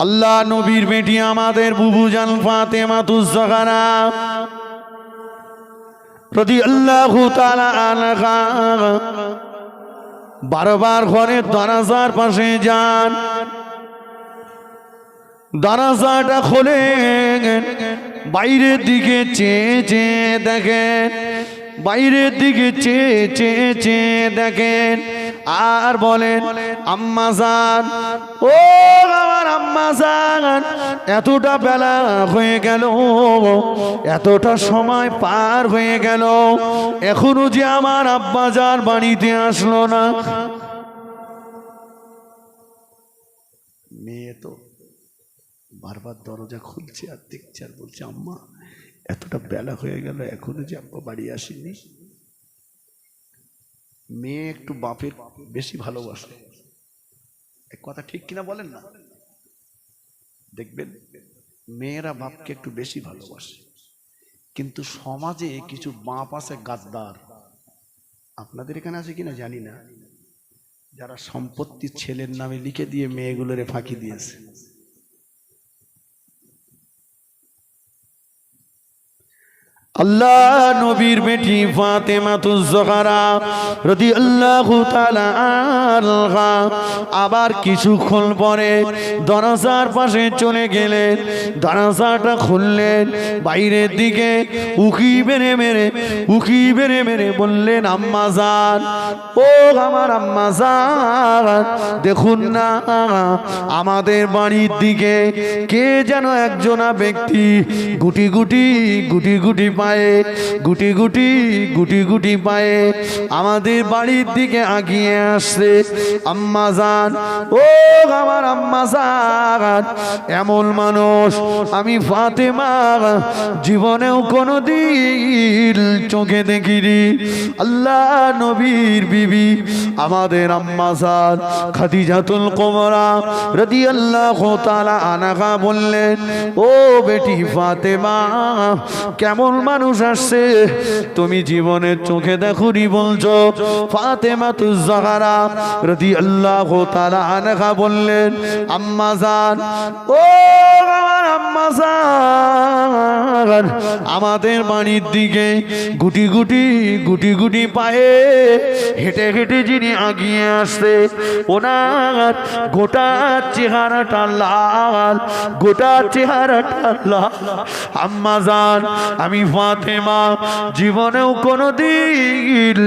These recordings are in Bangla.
আল্লাহ নবীর বেটি আমাদের বুবু জান তুজাহারা প্রতি আল্লাহ বারবার ঘরে দরাজার পাশে যান। দরজাটা খোলে বাইরের দিকে চেয়ে চেয়ে দেখেন। বাইরের দিকে চেয়ে চেয়ে চেয়ে দেখেন আর বলেন, আম্মা যান ও আমার আম্মা যান এতটা বেলা হয়ে গেল, এতটা সময় পার হয়ে গেল, এখনও যে আমার আব্বা যার বাড়িতে আসলো না। মেয়ে তো বারবার দরজা খুলছে আর দেখছে আর বলছে, আম্মা এতটা বেলা হয়ে গেল, এখনও যে আব্বা বাড়ি আসেনি। মেয়ে একটু বাপের বেশি ভালোবাসে। এ কথা ঠিক কিনা বলেন না? দেখবেন, মেয়েরা বাপকে একটু বেশি ভালোবাসে। কিন্তু সমাজে কিছু বাপ আছে গাদ্দার। আপনাদের এখানে আছে কিনা জানি না। যারা সম্পত্তি ছেলের নামে লিখে দিয়ে মেয়েগুলোরে ফাঁকি দিয়েছে। আল্লাহ নবীর বেটি ফাতেমা তুজহারা রদি আল্লাহ আবার কিছুক্ষণ পরে দরজার পাশে চলে গেলেন। দরজাটা খুললেন, বাইরের দিকে উকি মেরে মেরে, উকি মেরে মেরে বললেন, আম্মা যান ও আমার আম্মা যান দেখুন না, আমাদের বাড়ির দিকে কে যেন একজনা ব্যক্তি গুটি গুটি গুটি গুটি পায়ে, গুটি গুটি গুটি গুটি পায়ে আমাদের বাড়ির দিকে আগিয়ে আসছে। আম্মা যান ও আমার আম্মা যান এমন মানুষ আমি ফাতেমা, জীবনেও কোনো দিন চোখে দেখিনি। আল্লাহ নবীর বিবি আমাদের আম্মা যান খাদিজাতুল কোমরা রদি আল্লাহ তালা আনাগা বললেন, ও বেটি ফাতেমা, কেমন মানুষ আসছে। তুমি জীবনের চোখে দেখো দেখুনি বলছো ফাতেমা তুজাহারা রদি আল্লাহ তালা আনাগা বললেন, আম্মা যান ও আমার আম্মা যান আমাদের বাড়ির দিকে গুটি গুটি গুটি গুটি পায়ে হেঁটে হেঁটে যিনি আগিয়ে আসছে, ওনার গোটা চেহারাটা লাল, গোটা চেহারাটা লাল। আম্মা যান আমি ফাতেমা, জীবনেও কোনো দিন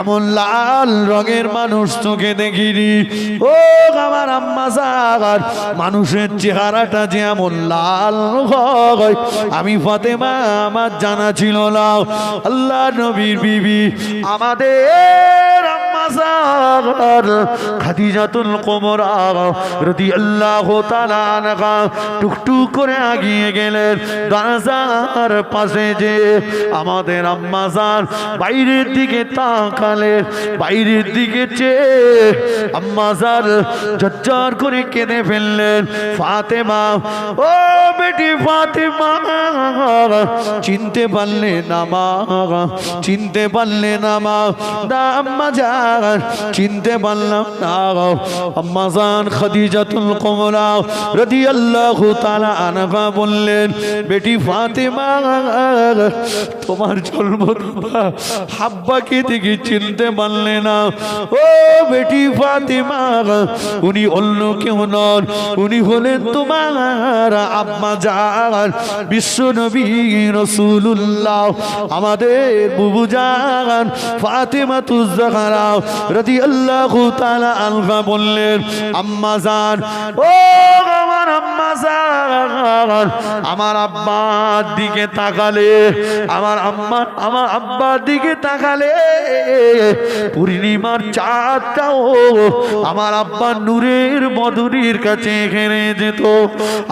এমন লাল রঙের মানুষ চোখে দেখিনি। ও আমার আম্মা সাগার মানুষের চেহারাটা যে এমন লাল হয়, আমি ফাতেমা, আমার জানা ছিল না। আল্লাহ নবীর বিবি আমাদের যান খাদিজাতুল কোমরা রাদিয়াল্লাহু তাআলা আনহা টুকটুক করে আগিয়ে গেলেন। দরজার পাশে যে আমাদের আম্মা যান বাইরের দিকে তাকালেন। বাইরের দিকে চেয়ে আম্মা যান ঝরঝর করে কেঁদে ফেললেন। ফাতেমা, ও বেটি ফাতেমা, চিনতে পারলে না মা, চিনতে পারলে না মা। দা চিনতে পারলাম না আম্মা যান খাদিজাতুল কোমরা রাদিয়াল্লাহু তাআলা আনহা বললেন, বেটি ফাতেমা, তোমার জন্ম হাব্বাকে দেখে চিনতে পারলে না। ও বেটি ফাতেমা, উনি অন্য কেউ নন। উনি হলেন তোমার আব্বা যান বিশ্ব নবী রসুল্লাহ আমাদের বুবু যান ফাতেমা তুজাহারা রদি আল্লাহ তালা আলফা বললেন, আম্মা যান ও আমার আম্মা আমার আব্বার দিকে তাকালে, আমার আম্মা, আমার আব্বার দিকে তাকালে, পূর্ণিমার চাঁদটাও আমার আব্বা নূরের মধুরীর কাছে ঘেরে যেত।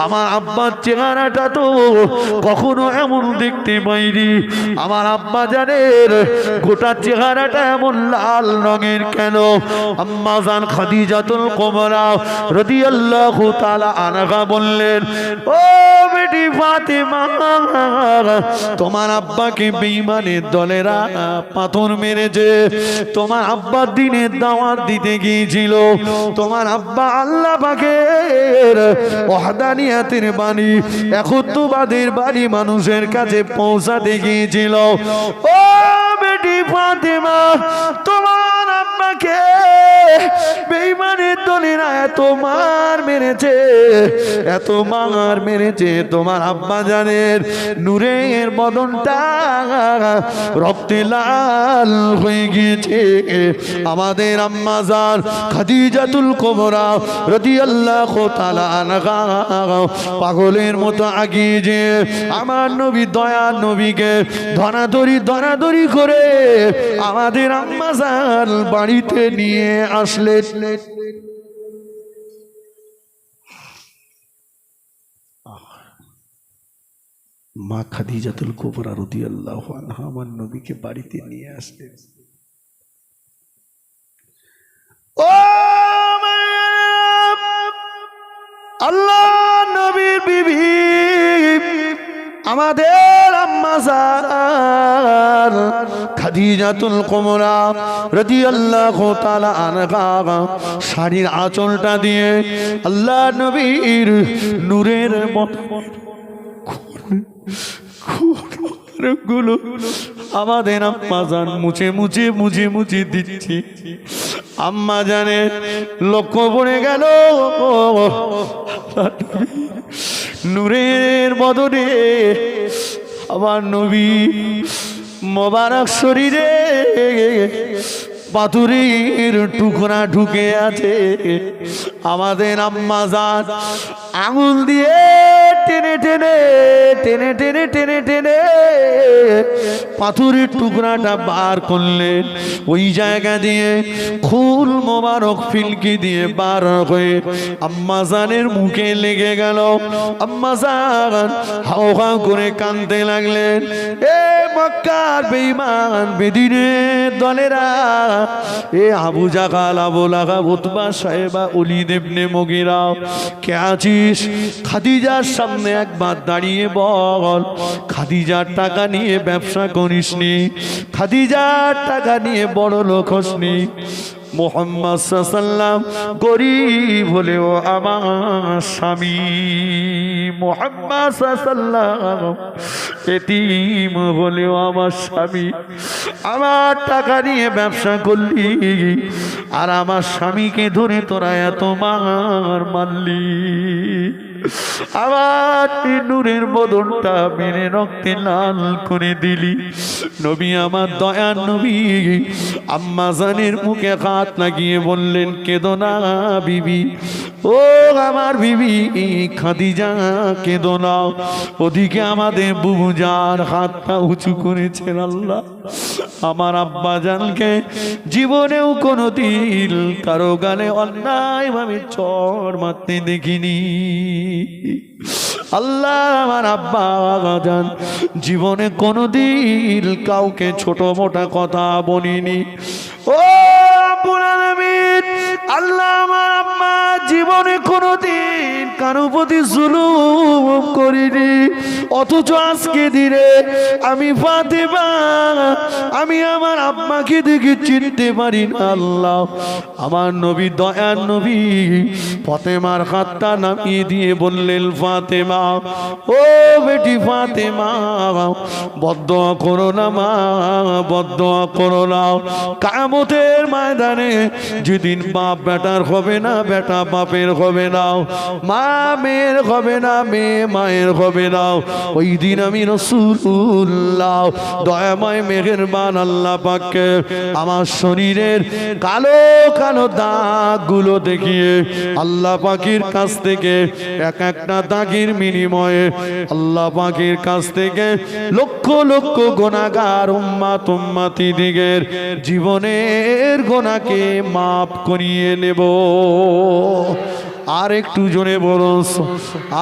আমার আব্বার চেহারাটা তো কখনো এমন দেখতে পাইনি। আমার আব্বা জানের গোটা চেহারাটা এমন লাল রঙের কেন? আম্মা জান খাদিজাতুল কোমরা রাদিয়াল্লাহু তাআলা আনহা বললেন, ও বেটি ফাতেমা, তোমার আব্বাকে বেঈমানের দলেরা পাথর মেরেছে। তোমার আব্বা দিনের দাওয়াত দিতে গিয়েছিল। তোমার আব্বা আল্লাহ পাকের ওয়াহদানিয়াতের বাণী, একত্ববাদের বাড়ি মানুষের কাছে পৌঁছাতে গিয়েছিল। ও বেটি ফাতেমা, তোমার আব্বাকে বেঈমানের দলেরা এত মার মেরেছে, এত মার মেরেছে তোমার আব্বা জানের নূরের বদনটা। রক্তে লাল হয়ে গিয়েছে। আমাদের আম্মা জান খাদিজাতুল রাদিয়াল্লাহু তাআলা আনহা পাগলের মতো আগিয়ে যে আমার নবী দয়া নবীকে ধরাধরি ধরাধরি করে আমাদের আম্মা জান বাড়িতে নিয়ে আসলেন। মা খাদিজাতুল কোবরা রাদিয়াল্লাহু আনহা আমার নবীকে বাড়িতে নিয়ে আসলেন। ও আল্লাহ নবীর বিবি, আমাদের জান খাদিজাতুল কুমরা রাদিয়াল্লাহু তাআলা আনহা শাড়ির আঁচলটা দিয়ে আল্লাহ নবীর নূরের মতো গুলো আমাদের আম্মা জান মুছে মুছে মুছে মুছে দিচ্ছি। আম্মা জানে লক্ষ্য পড়ে গেল। নূরের বদনে আমার নবী মোবারক শরীরে পাথুরির টুকরা ঢুকে আছে। আমাদের আম্মা জান আঙুল দিয়ে টেনে টেনে টেনে টেনে টেনে টেনে পাথরের টুকরাটা বার করলেন ওই জায়গা দিয়ে খুল মোবারক ফিলকি দিয়ে বার হয়ে আম্মা জানের মুখে লেগে গেল। আম্মা জান হাও হাও করে কাঁদতে লাগলেন, এ মক্কার বেইমান বেদিনের দলেরা, এ আবু জাগাল, আবু লাগা উতবা সাহেবা, অলি দেবনে মগিরা কে আছিস? খাদিজার সামনে একবার দাঁড়িয়ে বল। খাদিজার টাকা নিয়ে ব্যবসা করিসনি খাদিজার টাকা নিয়ে বড় লোক হসনি মোহাম্মদ সাল্লাম গরিব হলেও আমার স্বামী। মোহাম্মদ সাল্লাম এতিম হলেও আমার স্বামী। আমার টাকা নিয়ে ব্যবসা করলি আর আমার স্বামীকে ধরে তোরা এত মার মারলি। নূরের বদনটা রক্তে লাল করে দিলি। নবী আমার দয়ার নবী। আম্মা জানের মুখে হাত লাগিয়ে বললেন, কেদো না বিবি। ও আমার বিবি, খাদিজা, কেদো না। ওদিকে আমাদের বুবুজার হাতটা উঁচু করেছেন আল্লাহ। আমার আব্বা জানকে জীবনেও কোনো দিন কারও গালে অন্যায় ভাবে চর মারতে দেখিনি। আল্লাহ আমার আব্বা জীবনে কোনো দিন কাউকে ছোট মোটা কথা বলিনি। ও আল্লাহ আমার আম্মা জীবনে কোনো দিন কারও প্রতি জুলুম করিনি। অথচ আজকে দিনে আমি ফাতেমা, আমি আমার আম্মাকে দেখে চিনতে পারি আল্লাহ। আমার নবী, দয়ার নবী ফতেমার হাতটা নামিয়ে দিয়ে বললেন, ফাতেমা, ও বেটি ফাতেমা বদ্ধ করো না মা বদ্ধ করো না। কামতের ময়দানে যেদিন বাপ বেটার হবে না, বেটা বাপের হবে না, মা মেয়ের হবে না, মেয়ে মায়ের হবে না। ওই দিন আমি রসুল্লাহ দয়াময় মেঘের বান আল্লাহ পাককে আমার শরীরের কালো কালো দাগগুলো দেখিয়ে আল্লাহ পাখির কাছ থেকে এক একটা দাগের বিনিময়ে আল্লাহ পাখির কাছ থেকে লক্ষ লক্ষ গোনাগার উম্মা তুম্মাতি দিগের জীবনের গোনাকে মাফ করিয়ে নেব। আর একটু জোরে বলুন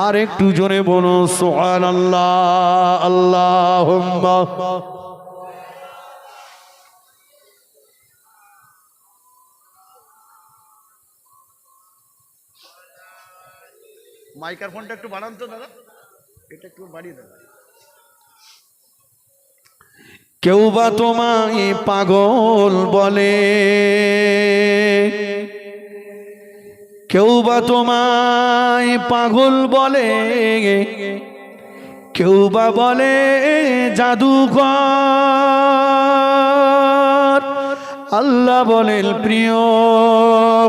আর একটু জোরে বলুন সোহান আল্লাহ আল্লাহ মাইক্রোফোনটা একটু বাড়ান তো দাদা। এটা একটু বাড়িয়ে দেবে কেউ বা তোমায় পাগল বলে। কেউ বা তোমায় পাগল বলে কেউ বা বলে জাদুঘর। আল্লাহ বলেন, প্রিয়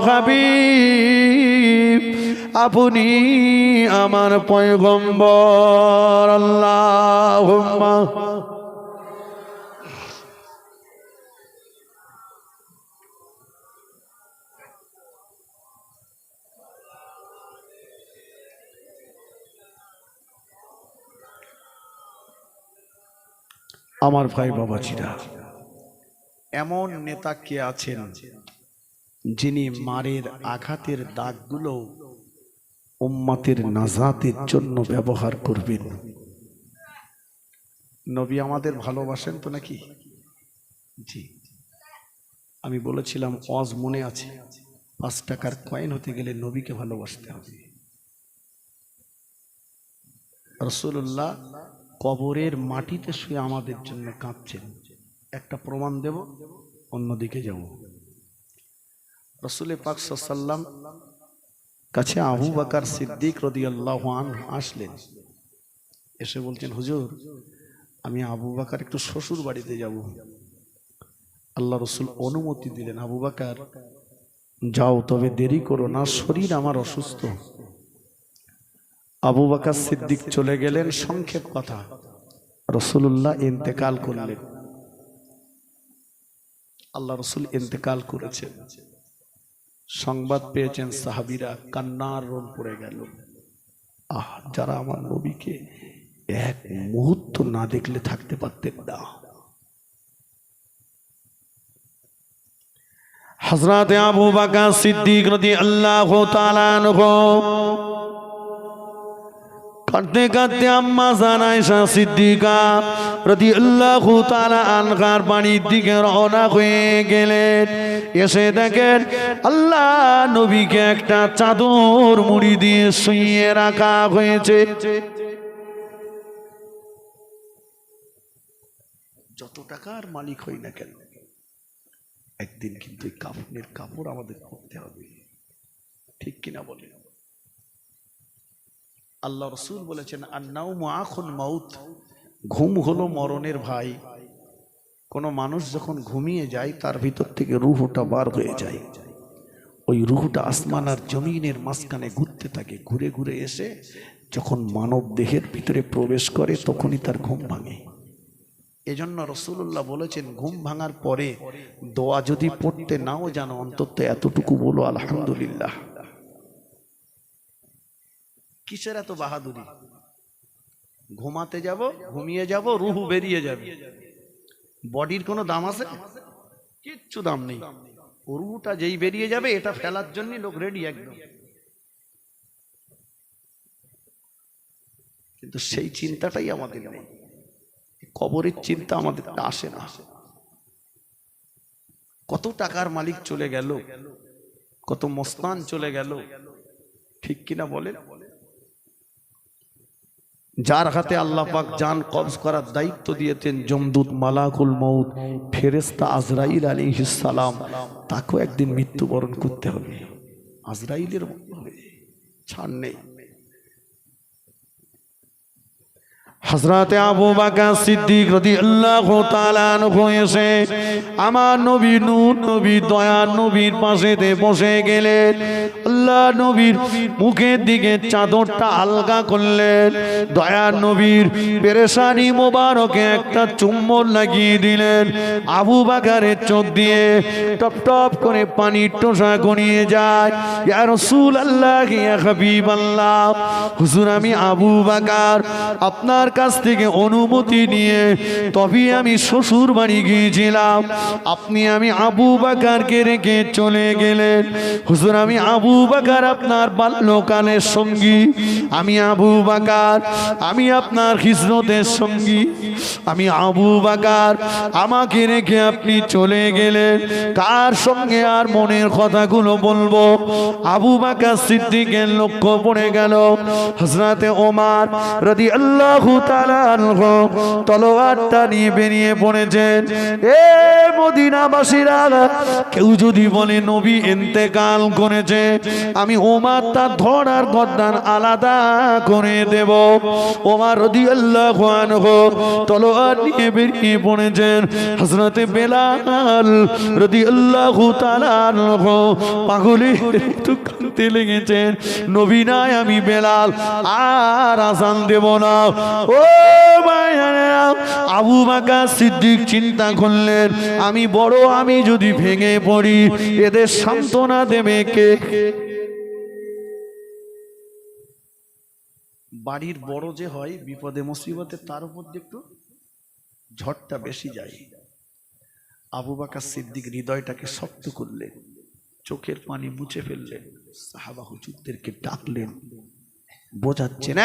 হাবিব, আপনি আমার পয়গম্বর আল্লাহ আমার ভাই বাবাজিরা। এমন নেতা কে আছেন যিনি মারের আঘাতের দাগগুলো উম্মাতের নাজাতের জন্য ব্যবহার করবেন? নবী আমাদের ভালোবাসেন তো নাকি? জি। আমি বলেছিলাম অজ মনে আছে। পাঁচ টাকার কয়েন হতে গেলে নবীকে ভালোবাসতে হবে। রসুল্লাহ কবরের মাটিতে শুয়ে আমাদের জন্য কাঁদছেন একটা প্রমাণ দেব, অন্যদিকে যাব। রসুল পাক সাল্লাম কাছে আবু বাকার সিদ্দিক রদিয়াল্লাহ আসলেন। এসে বলছেন, হুজুর, আমি আবু বাকার একটু শ্বশুর বাড়িতে যাব। আল্লাহ রসুল অনুমতি দিলেন, আবু বাকার, যাও, তবে দেরি করো না, শরীর আমার অসুস্থ। আবু বাকার সিদ্দিক চলে গেলেন, সংক্ষেপ কথা। রসুল্লাহ ইন্তেকাল করলেন। আল্লাহ রসুল ইন্তেকাল করেছেন। সংবাদ পেয়েছেন সাহাবিরা, কান্নার রোল পড়ে গেল। আহ, যারা আমার নবীকে এক মুহূর্ত না দেখলে থাকতে পারতেন না। হজরত আবু বাকা সিদ্দিক রদি আল্লাহ কাঁদতে কাঁদতে আল্লাহ তালা আনকার দিকে রওনা হয়ে গেলেন। এসে দেখেন আল্লাহ নবীকে একটা চাদর মুড়ি দিয়ে শুইয়ে রাখা হয়েছে। যত টাকার মালিক হই না কেন, একদিন কিন্তু কাপড় আমাদের পরতে হবে। ঠিক কিনা বলে আল্লাহ রসুল বলেছেন আন্নাউ আখন মাউত। ঘুম হলো মরণের ভাই। কোনো মানুষ যখন ঘুমিয়ে যায়, তার ভিতর থেকে রুহটা বার হয়ে যায়। ওই রুহটা আসমান আর জমিনের মাঝখানে ঘুরতে থাকে, ঘুরে ঘুরে এসে যখন মানব দেহের ভিতরে প্রবেশ করে, তখনই তার ঘুম ভাঙে। এজন্য রসুল্লাহ বলেছেন, ঘুম ভাঙার পরে দোয়া যদি পড়তে নাও জানো, অন্তত এতটুকু বলো, আলহামদুলিল্লাহ। কিসের এত বাহাদুরি? ঘুমাতে যাব, ঘুমিয়ে যাব, রুহু বেরিয়ে যাবে। বডির কোনো দাম আছে? কিচ্ছু দাম নেই। রুহুটা যেই বেরিয়ে যাবে, এটা ফেলার জন্য লোক রেডি একদম। কিন্তু সেই চিন্তাটাই আমাদের কবরের চিন্তা আমাদের আসে না। কত টাকার মালিক চলে গেল, কত মস্তান চলে গেল, ঠিক কিনা বলেন? যার হাতে আল্লাহ পাক জান কবজ করার দায়িত্ব দিয়েছেন, জমদুত মালাকুল মৌত ফেরেস্তা আজরাইল আলী সালাম, তাকেও একদিন মৃত্যুবরণ করতে হবে। আজরাইলের ছাড় নেই। হজরতে আবু বাকা সিদ্দিক রদি আল্লাহ এসে আমার নবী নূর নবী দয়ার নবীর পাশেতে বসে গেলেন। আল্লাহ নবীর মুখের দিকে চাদরটা আলগা করলেন। দয়ার নবীর পেরেশানি মোবারকে একটা চুম্বন লাগিয়ে দিলেন। আবু বাকারের চোখ দিয়ে টপ টপ করে পানির টোসা গনিয়ে যায়। ইয়া রসুল আল্লাহ ইয়া হাবিব আল্লাহ হুজুর আমি আবু বাকার, আপনার কাছ থেকে অনুমতি নিয়ে তবে আমি শ্বশুর বাড়ি গিয়েছিলাম। আপনি আমি আবু বাকারকে রেখে চলে গেলেন। হুজুর, আমি আবু বাকার আপনার বাল্যকালের সঙ্গী। আমি আবু বাকার, আমি আপনার খিসরতের সঙ্গী। আমি আবু বাকার, আমাকে রেখে আপনি চলে গেলেন। কার সঙ্গে আর মনের কথাগুলো বলব? আবু বাকার সিদ্দিকের লক্ষ্য পড়ে গেল। হজরতে ওমার রদি আল্লাহ তলোয়ারটা নিয়ে বেরিয়ে পড়েছেন। এ মদিনাবাসীরা, কেউ যদি বলে, নবী ইন্তেকাল করেছে, আমি ওমার তার ধরার গদ্দান আলাদা করে দেব। ওমার তলোয়ার নিয়ে বেরিয়ে পড়েছেন। হজরতে বেলাল রদি আল্লাহ পাগলে লেগেছেন। নবী নাই আমি বেলাল, আর আসান দেব না। ভাইয়ারা, আবু বাকা সিদ্দিক চিন্তা করলেন আমি বড় আমি যদি ভেঙে পড়ি এদের সান্ত্বনা দেবে কে? বাড়ির বড় যে হয় বিপদে মুসিবতে তার উপর একটু ঝড়টা বেশি যায়। আবু বাকা সিদ্দিক হৃদয়টাকে শক্ত করলেন চোখের পানি মুছে ফেললেন সাহাবা হুজুরদেরকে ডাকলেন বোঝাচ্ছে না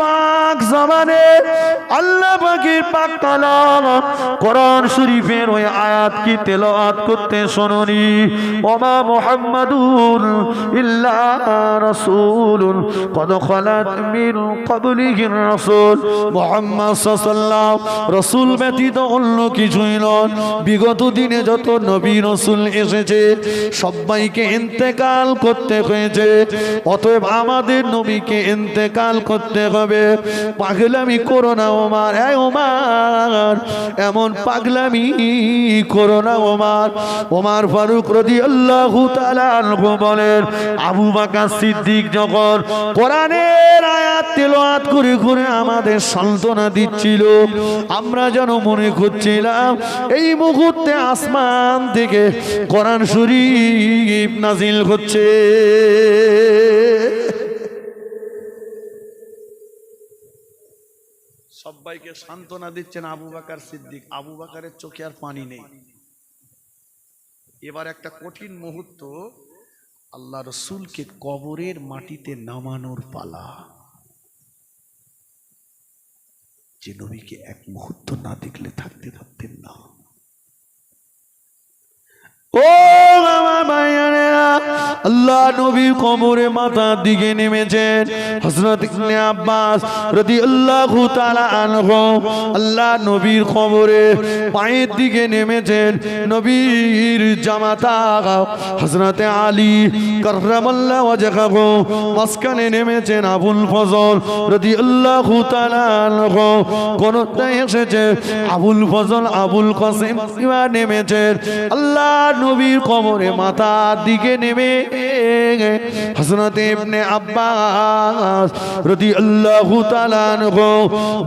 পাক জমানে আল্লাহ পাকের পাক কালাম কোরআন শরীফের ওই আয়াত কি তেলাওয়াত করতে শুনুনি? ওমা মুহাম্মাদুন ইল্লা রাসূলুন, কদ খালাত মিন ক্বাবলিহির রাসূল। মুহাম্মদ সাল্লাল্লাহু রাসূল ব্যতীত অন্য কিছুই নয় বিগত দিনে যত নবী রসুল এসেছে, সবাইকে ইন্তেকাল করতে হয়েছে। অতএব আমাদের নবীকে ইন্তেকাল করতে হবে। পাগলামি করো না ওমার হ্যাঁ ওমার। এমন পাগলামি করো না ওমার। ওমার ফারুক রদি আল্লাহ বলেন, আবু বাকা সিদ্দিক যখন কোরআনের আয়াত তেলাওয়াত করে করে আমাদের সান্ত্বনা দিচ্ছিল, আমরা যেন মনে করছিলাম, এই মুহূর্তে আসমান থেকে কোরআন শরীফ নাজিল হচ্ছে। সবাইকে সান্ত্বনা দিচ্ছেন আবু বাকার সিদ্দিক। আবু বাকারের চোখে আর পানি নেই। এবার একটা কঠিন মুহূর্ত আল্লাহ রসুলকে কবরের মাটিতে নামানোর পালা। যে নবীকে এক মুহূর্ত না দেখলে থাকতে থাকতেন না। ও আমার ভাইয়ানেরা, আল্লাহ নবীর কবরে মাথার দিকে নেমেছেন হযরত ইবনে আব্বাস রাদিয়াল্লাহু তাআলা আনহু আল্লাহ নবীর কবরে পায়ের দিকে নেমেছেন। নবীর জামাতা হযরতে আলী কাররামাল্লাহু ওয়াজহাহু মাসকানে নেমেছেন আবুল ফজল রাদিয়াল্লাহু তাআলা আনহু। কোনটা এসেছে? আবুল ফজল, আবুল কাসিম নেমেছেন। আল্লাহ নবীর কবরে মাথার দিকে নেমে হযরত ইবনে আব্বাস রাদিয়াল্লাহু তাআলা আনহু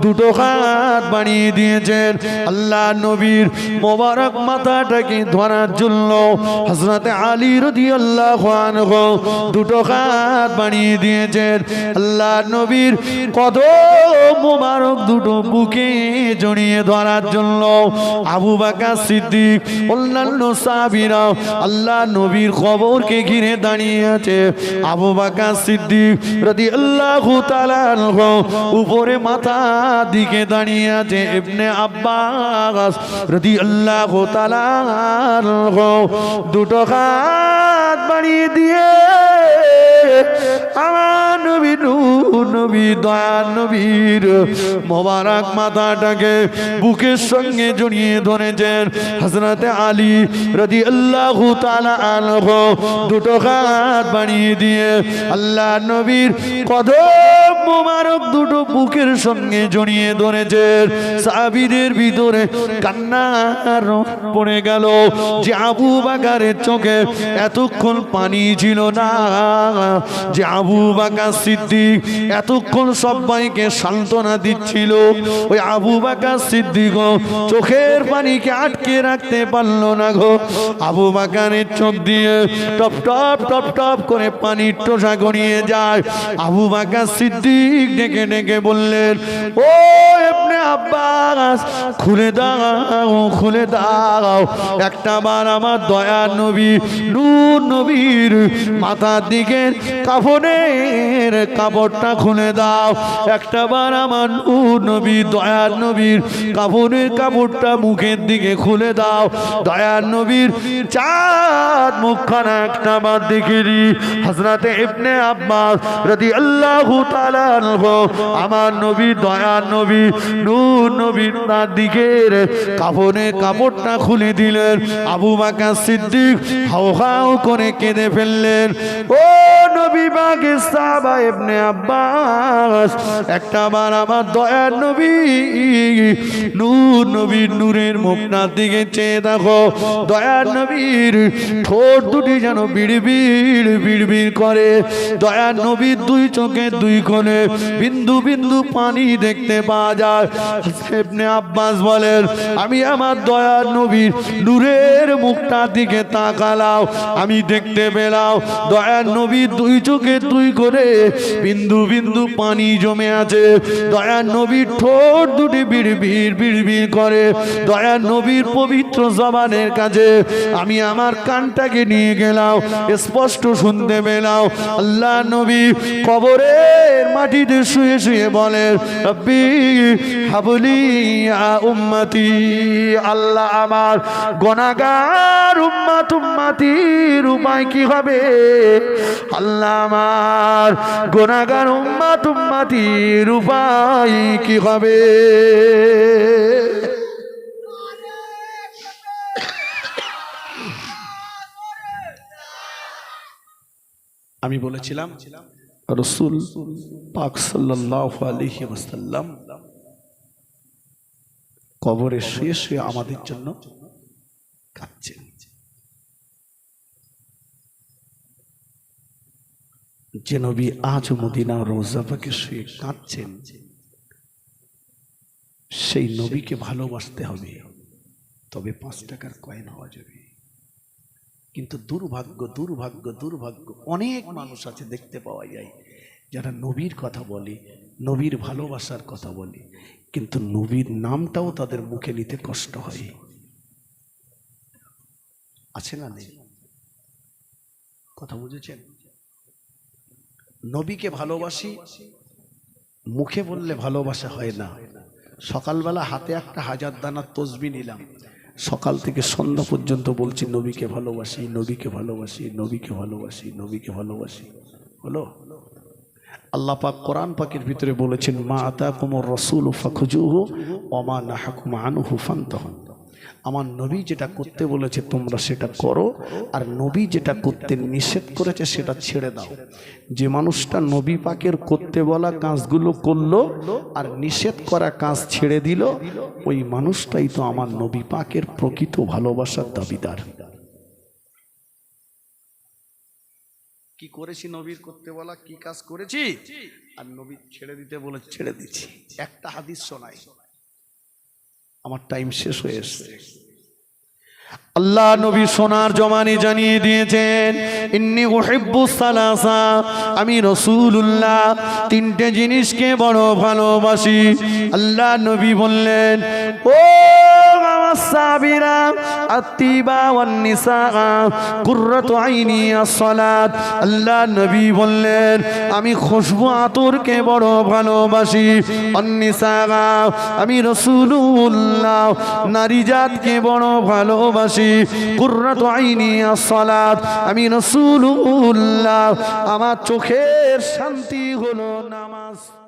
দুটো হাত বাড়িয়ে দিয়েছেন। আল্লাহ নবীর মোবারক মাথাটাকে ধরার জন্য হযরত আলী রাদিয়াল্লাহু আনহু দুটো হাত বাড়িয়ে দিয়েছেন। আল্লাহ নবীর কদম মোবারক দুটো বুকে জড়িয়ে ধরার জন্য আবু বাকার সিদ্দিক অন্যান্য সাহাবীরা আল্লাহ নবীর খবরকে ঘিরে দাঁড়িয়ে আছে। আবু বাকা সিদ্দিক রাদি আল্লাহ উপরে মাথা দিকে দাঁড়িয়ে আছে। ইবনে আব্বাস রাদি আল্লাহ দুটো হাত বাড়িয়ে দিয়ে মোবারক বুকের সঙ্গে দুটো বুকের সঙ্গে জড়িয়ে ধরেছেন। সাবিদের ভিতরে কান্নার পড়ে গেল। যে আবু বাগারের চোখে এতক্ষণ পানি ছিল না। যে আবু বাকার সিদ্দিক এতক্ষণ সবাইকে সান্ত্বনা দিচ্ছিল। ওই আবু বাকার সিদ্দিক চোখের পানিকে আটকে রাখতে পারল না গো। আবু বাকারের চোখ দিয়ে টপ টপ টপ টপ করে পানির টোসা গড়িয়ে যায়। আবু বাকার সিদ্দিক ডেকে ডেকে বললেন, ও আব্বাস, খুলে খুলে আমার দয়ার নবী, নূর নবীর মাথার দিকে কাপড়টা খুলে দাও। আমার নূর নবী দয়ার নবীর কাপড়ের কাপড়টা মুখের দিকে খুলে দাও। দয়ার নবীর চাঁদ মুখখানা একটা বার দেখে দি। হজরতে ইবনে আব্বাস রাদি আল্লাহ আমার নবী দয়ার নবী নবীর দিকের কাপড়ের কাপড়টা খুলে দিলেন। আবু বাকার সিদ্দিক হাও হাও করে কেঁদে ফেললেন। ও নবী বাগে সাবা ইবনে আব্বাস, একটা বার আমার দয়ার নবী, নূর নবীর নূরের মুখটার দিকে চেয়ে দেখো। দয়ার নবীর ঠোঁট দুটি যেন বিড়বিড় বিড়বিড় করে। দয়ার নবীর দুই চোখে দুই কোণে বিন্দু বিন্দু পানি দেখতে পাওয়া যায়। আব্বাস বলেন, আমি আমার দয়ার নবীর নূরের মুখটার দিকে তাকালাম। আমি দেখতে পেলাম দয়ার নবীর দুই চোখে দুই করে বিন্দু বিন্দু পানি জমে আছে। দয়ার নবীর ঠোঁট দুটি বিড়বিড় বিড়বিড় করে। দয়ার নবীর পবিত্র জবানের কাছে আমি আমার কানটাকে নিয়ে গেলাম, স্পষ্ট শুনতে পেলাম। আল্লাহ নবী কবরের মাটিতে শুয়ে শুয়ে বলেন হাবলি উম্মতি, আল্লাহ আমার গনাগার উম্মাত উম্মাতির উপায় কি হবে? আল্লাহ আমার গনাগার উম্মাত উম্মাতির উপায় কি হবে? আমি বলেছিলাম, রসুল পাক সাল্লাহ আলহি ওসাল্লাম কবরে শুয়ে শুয়ে আমাদের জন্য কাঁদছেন যে নবী আজ মদিনা রোজাফাকে শুয়ে কাঁদছেন, সেই নবীকে ভালোবাসতে হবে। তবে পাঁচ টাকার কয়েন হওয়া যাবে। কিন্তু দুর্ভাগ্য দুর্ভাগ্য দুর্ভাগ্য, অনেক মানুষ আছে দেখতে পাওয়া যায়, যারা নবীর কথা বলে, নবীর ভালোবাসার কথা বলে। কিন্তু নবীর নামটাও তাদের মুখে নিতে কষ্ট হয়। আছে না নেই? কথা বুঝেছেন? নবীকে ভালোবাসি, মুখে বললে ভালোবাসা হয় না। সকালবেলা হাতে একটা হাজার দানার তসবি নিলাম। সকাল থেকে সন্ধ্যা পর্যন্ত বলছি, নবীকে ভালোবাসি নবীকে ভালোবাসি নবীকে ভালোবাসি নবীকে ভালোবাসি। হলো? আল্লাহ পাক কোরআন পাকের ভিতরে বলেছেন, মা আতা কুমর রসুল ফাখুজুহু অমা নাহাকুম আনুহু আমার নবী যেটা করতে বলেছে, তোমরা সেটা করো, আর নবী যেটা করতে নিষেধ করেছে, সেটা ছেড়ে দাও। যে মানুষটা নবী পাকের করতে বলা কাজগুলো করল, আর নিষেধ করা কাজ ছেড়ে দিল, ওই মানুষটাই তো আমার নবী পাকের প্রকৃত ভালোবাসার দাবিদার। কি করেছি নবীর করতে বলা কি কাজ করেছি? আর নবী ছেড়ে দিতে বলে ছেড়ে দিচ্ছি একটা হাদিস শোনাই। আমার টাইম শেষ হয়ে এসছে। আল্লাহ নবী সোনার জমানি জানিয়ে দিয়েছেন ইন্নি সালাসা আমি রসুল্লাহ তিনটে জিনিসকে বড় ভালোবাসি। আল্লাহ নবী বললেন ও আমার সাবিরা আমি খুশবু আতরকে বড় ভালোবাসি। আমি রসুল্লাহ নারী জাতকে বড় ভালোবাসি। কুর্রাত আইনি সালাত আমি রসুল্লাহ আমার চোখের শান্তি হলো নামাজ।